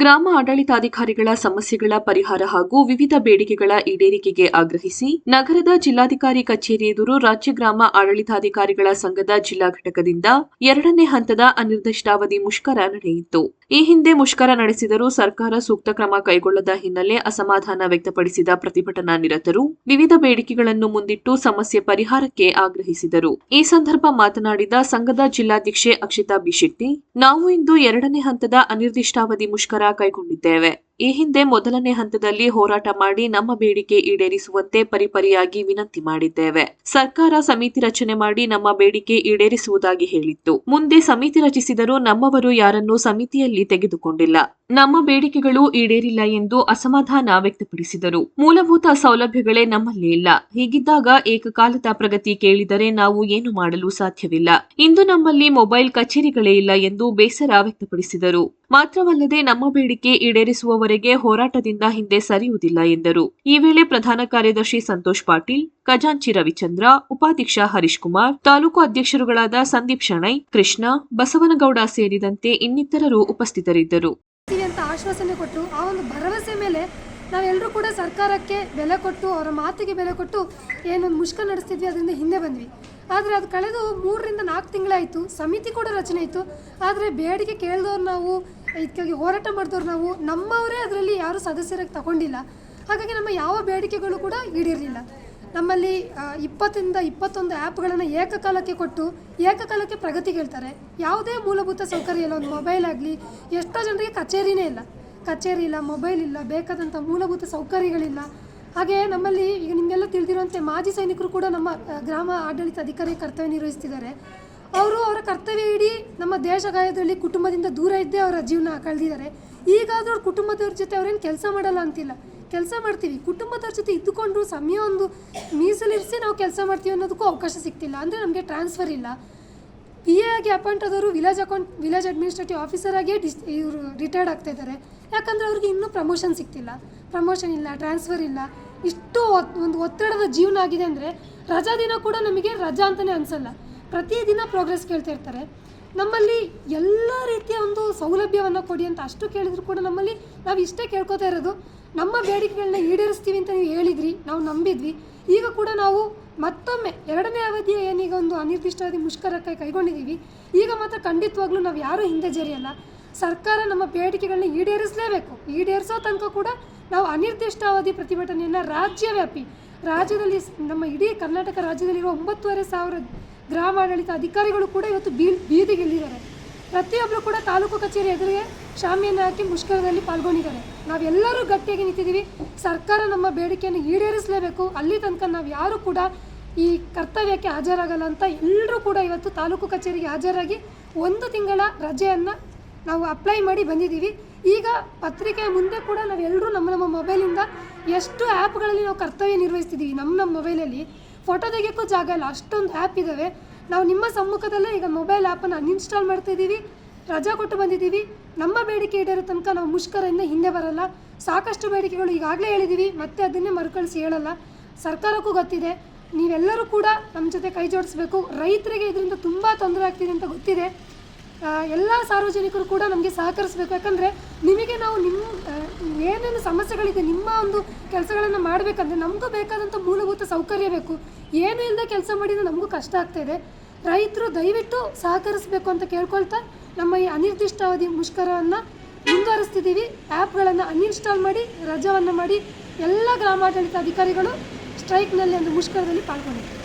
ಗ್ರಾಮ ಆಡಳಿತಾಧಿಕಾರಿಗಳ ಸಮಸ್ಯೆಗಳ ಪರಿಹಾರ ಹಾಗೂ ವಿವಿಧ ಬೇಡಿಕೆಗಳ ಈಡೇರಿಕೆಗೆ ಆಗ್ರಹಿಸಿ ನಗರದ ಜಿಲ್ಲಾಧಿಕಾರಿ ಕಚೇರಿ ಎದುರು ರಾಜ್ಯ ಗ್ರಾಮ ಆಡಳಿತಾಧಿಕಾರಿಗಳ ಸಂಘದ ಜಿಲ್ಲಾ ಘಟಕದಿಂದ ಎರಡನೇ ಹಂತದ ಅನಿರ್ದಿಷ್ಟಾವಧಿ ಮುಷ್ಕರ ನಡೆಯಿತು. ಈ ಹಿಂದೆ ಮುಷ್ಕರ ನಡೆಸಿದರೂ ಸರ್ಕಾರ ಸೂಕ್ತ ಕ್ರಮ ಕೈಗೊಳ್ಳದ ಹಿನ್ನೆಲೆ ಅಸಮಾಧಾನ ವ್ಯಕ್ತಪಡಿಸಿದ ಪ್ರತಿಭಟನಾ ನಿರತರು ವಿವಿಧ ಬೇಡಿಕೆಗಳನ್ನು ಮುಂದಿಟ್ಟು ಸಮಸ್ಯೆ ಪರಿಹಾರಕ್ಕೆ ಆಗ್ರಹಿಸಿದರು. ಈ ಸಂದರ್ಭ ಮಾತನಾಡಿದ ಸಂಘದ ಜಿಲ್ಲಾಧ್ಯಕ್ಷೆ ಅಕ್ಷಿತಾ ಬಿಶೆಟ್ಟಿ ನಾವು ಇಂದು ಎರಡನೇ ಹಂತದ ಅನಿರ್ದಿಷ್ಟಾವಧಿ ಮುಷ್ಕರ ಕೈಗೊಂಡಿದ್ದೇವೆ. ಈ ಹಿಂದೆ ಮೊದಲನೇ ಹಂತದಲ್ಲಿ ಹೋರಾಟ ಮಾಡಿ ನಮ್ಮ ಬೇಡಿಕೆ ಈಡೇರಿಸುವಂತೆ ಪರಿಪರಿಯಾಗಿ ವಿನಂತಿ ಮಾಡಿದ್ದೇವೆ. ಸರ್ಕಾರ ಸಮಿತಿ ರಚನೆ ಮಾಡಿ ನಮ್ಮ ಬೇಡಿಕೆ ಈಡೇರಿಸುವುದಾಗಿ ಹೇಳಿತ್ತು. ಮುಂದೆ ಸಮಿತಿ ರಚಿಸಿದರೂ ನಮ್ಮವರು ಯಾರನ್ನೂ ಸಮಿತಿಯಲ್ಲಿ ತೆಗೆದುಕೊಂಡಿಲ್ಲ. ನಮ್ಮ ಬೇಡಿಕೆಗಳು ಈಡೇರಿಲ್ಲ ಎಂದು ಅಸಮಾಧಾನ ವ್ಯಕ್ತಪಡಿಸಿದರು. ಮೂಲಭೂತ ಸೌಲಭ್ಯಗಳೇ ನಮ್ಮಲ್ಲಿ ಇಲ್ಲ. ಹೀಗಿದ್ದಾಗ ಏಕಕಾಲದ ಪ್ರಗತಿ ಕೇಳಿದರೆ ನಾವು ಏನು ಮಾಡಲು ಸಾಧ್ಯವಿಲ್ಲ. ಇಂದು ನಮ್ಮಲ್ಲಿ ಮೊಬೈಲ್ ಕಚೇರಿಗಳೇ ಇಲ್ಲ ಎಂದು ಬೇಸರ ವ್ಯಕ್ತಪಡಿಸಿದರು. ಮಾತ್ರವಲ್ಲದೆ ನಮ್ಮ ಬೇಡಿಕೆ ಈಡೇರಿಸುವವರೆಗೆ ಹೋರಾಟದಿಂದ ಹಿಂದೆ ಸರಿಯುವುದಿಲ್ಲ ಎಂದರು. ಈ ವೇಳೆ ಪ್ರಧಾನ ಕಾರ್ಯದರ್ಶಿ ಸಂತೋಷ್ ಪಾಟೀಲ್, ಖಜಾಂಚಿ ರವಿಚಂದ್ರ, ಉಪಾಧ್ಯಕ್ಷ ಹರೀಶ್ ಕುಮಾರ್, ತಾಲೂಕು ಅಧ್ಯಕ್ಷರುಗಳಾದ ಸಂದೀಪ್ ಶಣೈ, ಕೃಷ್ಣ, ಬಸವನಗೌಡ ಸೇರಿದಂತೆ ಇನ್ನಿತರರು ಉಪಸ್ಥಿತರಿದ್ದರು. ಆಶ್ವಾಸನೆ ಕೊಟ್ಟು, ಆ ಒಂದು ಭರವಸೆ ಮೇಲೆ ನಾವೆಲ್ಲರೂ ಕೂಡ ಸರ್ಕಾರಕ್ಕೆ ಬೆಲೆ ಕೊಟ್ಟು, ಅವರ ಮಾತಿಗೆ ಬೆಲೆ ಕೊಟ್ಟು ಏನೊಂದು ಮುಷ್ಕ ನಡೆಸ್ತಿದ್ವಿ, ಅದರಿಂದ ಹಿಂದೆ ಬಂದ್ವಿ. ಆದರೆ ಅದು ಕಳೆದು ಮೂರರಿಂದ ನಾಲ್ಕು ತಿಂಗಳಾಯಿತು, ಸಮಿತಿ ಕೂಡ ರಚನೆ ಆಯಿತು ಆದರೆ ಬೇಡಿಕೆ ಕೇಳಿದವ್ರು ನಾವು, ಇದಕ್ಕಾಗಿ ಹೋರಾಟ ಮಾಡಿದವ್ರು ನಾವು, ನಮ್ಮವರೇ ಅದರಲ್ಲಿ ಯಾರೂ ಸದಸ್ಯರಾಗಿ ತಗೊಂಡಿಲ್ಲ. ಹಾಗಾಗಿ ನಮ್ಮ ಯಾವ ಬೇಡಿಕೆಗಳು ಕೂಡ ಈಡೇರಲಿಲ್ಲ. ನಮ್ಮಲ್ಲಿ ಇಪ್ಪತ್ತರಿಂದ ಇಪ್ಪತ್ತೊಂದು ಆ್ಯಪ್ಗಳನ್ನು ಏಕಕಾಲಕ್ಕೆ ಕೊಟ್ಟು ಏಕಕಾಲಕ್ಕೆ ಪ್ರಗತಿ ಹೇಳ್ತಾರೆ. ಯಾವುದೇ ಮೂಲಭೂತ ಸೌಕರ್ಯ ಇಲ್ಲ, ಒಂದು ಮೊಬೈಲ್ ಆಗಲಿ, ಎಷ್ಟೋ ಜನರಿಗೆ ಕಚೇರಿನೇ ಇಲ್ಲ. ಕಚೇರಿ ಇಲ್ಲ, ಮೊಬೈಲ್ ಇಲ್ಲ, ಬೇಕಾದಂಥ ಮೂಲಭೂತ ಸೌಕರ್ಯಗಳಿಲ್ಲ. ಹಾಗೆ ನಮ್ಮಲ್ಲಿ ಈಗ ನಿಮಗೆಲ್ಲ ತಿಳಿದಿರುವಂತೆ ಮಾಜಿ ಸೈನಿಕರು ಕೂಡ ನಮ್ಮ ಗ್ರಾಮ ಆಡಳಿತ ಅಧಿಕಾರಿ ಕರ್ತವ್ಯ ನಿರ್ವಹಿಸ್ತಿದ್ದಾರೆ. ಅವರು ಅವರ ಕರ್ತವ್ಯ ಇಡೀ ನಮ್ಮ ದೇಶ ಗಾಯದಲ್ಲಿ ಕುಟುಂಬದಿಂದ ದೂರ ಇದ್ದೇ ಅವರ ಜೀವನ ಕಳೆದಿದ್ದಾರೆ. ಈಗಾದರೂ ಅವ್ರ ಕುಟುಂಬದವ್ರ ಜೊತೆ ಅವ್ರೇನು ಕೆಲಸ ಮಾಡಲ್ಲ ಅಂತಿಲ್ಲ. ಕೆಲಸ ಮಾಡ್ತೀವಿ. ಕುಟುಂಬದವ್ರ ಜೊತೆ ಇದ್ದುಕೊಂಡು ಸಮಯ ಒಂದು ಮೀಸಲಿರಿಸಿ ನಾವು ಕೆಲಸ ಮಾಡ್ತೀವಿ ಅನ್ನೋದಕ್ಕೂ ಅವಕಾಶ ಸಿಗ್ತಿಲ್ಲ. ಅಂದರೆ ನಮಗೆ ಟ್ರಾನ್ಸ್ಫರ್ ಇಲ್ಲ. ಪಿ ಎ ಆಗಿ ಅಪಾಯಿಂಟ್ ಆದವರು village account village administrative officer ಆಗಿ ಡಿಸ್ ಇವರು ರಿಟೈರ್ಡ್ ಆಗ್ತಾ ಇದ್ದಾರೆ. ಯಾಕಂದರೆ ಅವ್ರಿಗೆ ಇನ್ನೂ ಪ್ರಮೋಷನ್ ಸಿಗ್ತಿಲ್ಲ. ಪ್ರಮೋಷನ್ ಇಲ್ಲ ಟ್ರಾನ್ಸ್ಫರ್ ಇಲ್ಲ. ಇಷ್ಟು ಒಂದು ಒತ್ತಡದ ಜೀವನ ಆಗಿದೆ ಅಂದರೆ ರಜಾ ದಿನ ಕೂಡ ನಮಗೆ ರಜಾ ಅಂತಲೇ ಅನಿಸಲ್ಲ. ಪ್ರತಿದಿನ ಪ್ರೋಗ್ರೆಸ್ ಕೇಳ್ತಾ ಇರ್ತಾರೆ. ನಮ್ಮಲ್ಲಿ ಎಲ್ಲ ರೀತಿಯ ಒಂದು ಸೌಲಭ್ಯವನ್ನು ಕೊಡಿ ಅಂತ ಅಷ್ಟು ಕೇಳಿದ್ರು ಕೂಡ ನಮ್ಮಲ್ಲಿ ನಾವು ಇಷ್ಟೇ ಕೇಳ್ಕೊತಾ ಇರೋದು. ನಮ್ಮ ಬೇಡಿಕೆಗಳನ್ನ ಈಡೇರಿಸ್ತೀವಿ ಅಂತ ನೀವು ಹೇಳಿದ್ರಿ, ನಾವು ನಂಬಿದ್ವಿ. ಈಗ ಕೂಡ ನಾವು ಮತ್ತೊಮ್ಮೆ ಎರಡನೇ ಅವಧಿಯ ಏನೀಗ ಒಂದು ಅನಿರ್ದಿಷ್ಟಾವಧಿ ಮುಷ್ಕರಕ್ಕೆ ಕೈಗೊಂಡಿದ್ದೀವಿ. ಈಗ ಮಾತ್ರ ಖಂಡಿತವಾಗ್ಲೂ ನಾವು ಯಾರೂ ಹಿಂದೆ ಜರಿಯಲ್ಲ. ಸರ್ಕಾರ ನಮ್ಮ ಬೇಡಿಕೆಗಳನ್ನ ಈಡೇರಿಸಲೇಬೇಕು. ಈಡೇರಿಸೋ ತನಕ ಕೂಡ ನಾವು ಅನಿರ್ದಿಷ್ಟಾವಧಿ ಪ್ರತಿಭಟನೆಯನ್ನು ರಾಜ್ಯವ್ಯಾಪಿ, ರಾಜ್ಯದಲ್ಲಿ ನಮ್ಮ ಇಡೀ ಕರ್ನಾಟಕ ರಾಜ್ಯದಲ್ಲಿರುವ ಒಂಬತ್ತುವರೆ ಸಾವಿರ ಗ್ರಾಮಾಡಳಿತ ಅಧಿಕಾರಿಗಳು ಕೂಡ ಇವತ್ತು ಬೀ, ಬೀದಿಗಿಳಿದಿದ್ದಾರೆ. ಪ್ರತಿಯೊಬ್ಬರು ಕೂಡ ತಾಲೂಕು ಕಚೇರಿ ಎದುರಿಗೆ ಶಾಮಿಯನ್ನು ಹಾಕಿ ಮುಷ್ಕರದಲ್ಲಿ ಪಾಲ್ಗೊಂಡಿದ್ದಾರೆ. ನಾವೆಲ್ಲರೂ ಗಟ್ಟಿಯಾಗಿ ನಿಂತಿದ್ದೀವಿ. ಸರ್ಕಾರ ನಮ್ಮ ಬೇಡಿಕೆಯನ್ನು ಈಡೇರಿಸಲೇಬೇಕು. ಅಲ್ಲಿ ತನಕ ನಾವು ಯಾರೂ ಕೂಡ ಈ ಕರ್ತವ್ಯಕ್ಕೆ ಹಾಜರಾಗಲ್ಲ ಅಂತ ಎಲ್ಲರೂ ಕೂಡ ಇವತ್ತು ತಾಲೂಕು ಕಚೇರಿಗೆ ಹಾಜರಾಗಿ ಒಂದು ತಿಂಗಳ ರಜೆಯನ್ನು ನಾವು ಅಪ್ಲೈ ಮಾಡಿ ಬಂದಿದ್ದೀವಿ. ಈಗ ಪತ್ರಿಕೆಯ ಮುಂದೆ ಕೂಡ ನಾವೆಲ್ಲರೂ ನಮ್ಮ ನಮ್ಮ ಮೊಬೈಲಿಂದ ಎಷ್ಟು ಆ್ಯಪ್ಗಳಲ್ಲಿ ನಾವು ಕರ್ತವ್ಯ ನಿರ್ವಹಿಸ್ತಿದ್ದೀವಿ. ನಮ್ಮ ನಮ್ಮ ಮೊಬೈಲಲ್ಲಿ ಫೋಟೋ ತೆಗೆಯೋಕ್ಕೂ ಜಾಗ ಇಲ್ಲ. ಅಷ್ಟೊಂದು ಆ್ಯಪ್ ಇದ್ದಾವೆ ನಾವು ನಿಮ್ಮ ಸಮ್ಮುಖದಲ್ಲೇ ಈಗ ಮೊಬೈಲ್ ಆ್ಯಪನ್ನು ಅನ್ಇನ್ಸ್ಟಾಲ್ ಮಾಡ್ತಿದ್ದೀವಿ ರಜಾ ಕೊಟ್ಟು ಬಂದಿದ್ದೀವಿ. ನಮ್ಮ ಬೇಡಿಕೆ ಈಡೇರೋ ತನಕ ನಾವು ಮುಷ್ಕರದಿಂದ ಹಿಂದೆ ಬರಲ್ಲ. ಸಾಕಷ್ಟು ಬೇಡಿಕೆಗಳು ಈಗಾಗಲೇ ಹೇಳಿದ್ದೀವಿ. ಮತ್ತೆ ಅದನ್ನೇ ಮರುಕಳಿಸಿ ಹೇಳಲ್ಲ. ಸರ್ಕಾರಕ್ಕೂ ಗೊತ್ತಿದೆ. ನೀವೆಲ್ಲರೂ ಕೂಡ ನಮ್ಮ ಜೊತೆ ಕೈ ಜೋಡಿಸ್ಬೇಕು. ರೈತರಿಗೆ ಇದರಿಂದ ತುಂಬ ತೊಂದರೆ ಆಗ್ತಿದೆ ಅಂತ ಗೊತ್ತಿದೆ. ಎಲ್ಲ ಸಾರ್ವಜನಿಕರು ಕೂಡ ನಮಗೆ ಸಹಕರಿಸಬೇಕು. ಯಾಕಂದರೆ ನಿಮಗೆ ನಾವು ನಿಮ್ಮ ಏನೇನು ಸಮಸ್ಯೆಗಳಿದೆ, ನಿಮ್ಮ ಒಂದು ಕೆಲಸಗಳನ್ನು ಮಾಡಬೇಕಂದ್ರೆ ನಮಗೂ ಬೇಕಾದಂಥ ಮೂಲಭೂತ ಸೌಕರ್ಯ ಬೇಕು. ಏನು ಇಲ್ಲದೆ ಕೆಲಸ ಮಾಡಿದ್ರೆ ನಮಗೂ ಕಷ್ಟ ಆಗ್ತಾ ಇದೆ. ರೈತರು ದಯವಿಟ್ಟು ಸಹಕರಿಸಬೇಕು ಅಂತ ಕೇಳ್ಕೊಳ್ತಾ ನಮ್ಮ ಈ ಅನಿರ್ದಿಷ್ಟಾವಧಿ ಮುಷ್ಕರವನ್ನು ಮುಂದುವರಿಸ್ತಿದ್ದೀವಿ. ಆ್ಯಪ್ಗಳನ್ನು ಅನ್ಇನ್ಸ್ಟಾಲ್ ಮಾಡಿ, ರಜವನ್ನು ಮಾಡಿ, ಎಲ್ಲ ಗ್ರಾಮಾಡಳಿತ ಅಧಿಕಾರಿಗಳು ಸ್ಟ್ರೈಕ್ನಲ್ಲಿ ಒಂದು ಮುಷ್ಕರದಲ್ಲಿ ಪಾಲ್ಗೊಂಡಿದ್ದಾರೆ.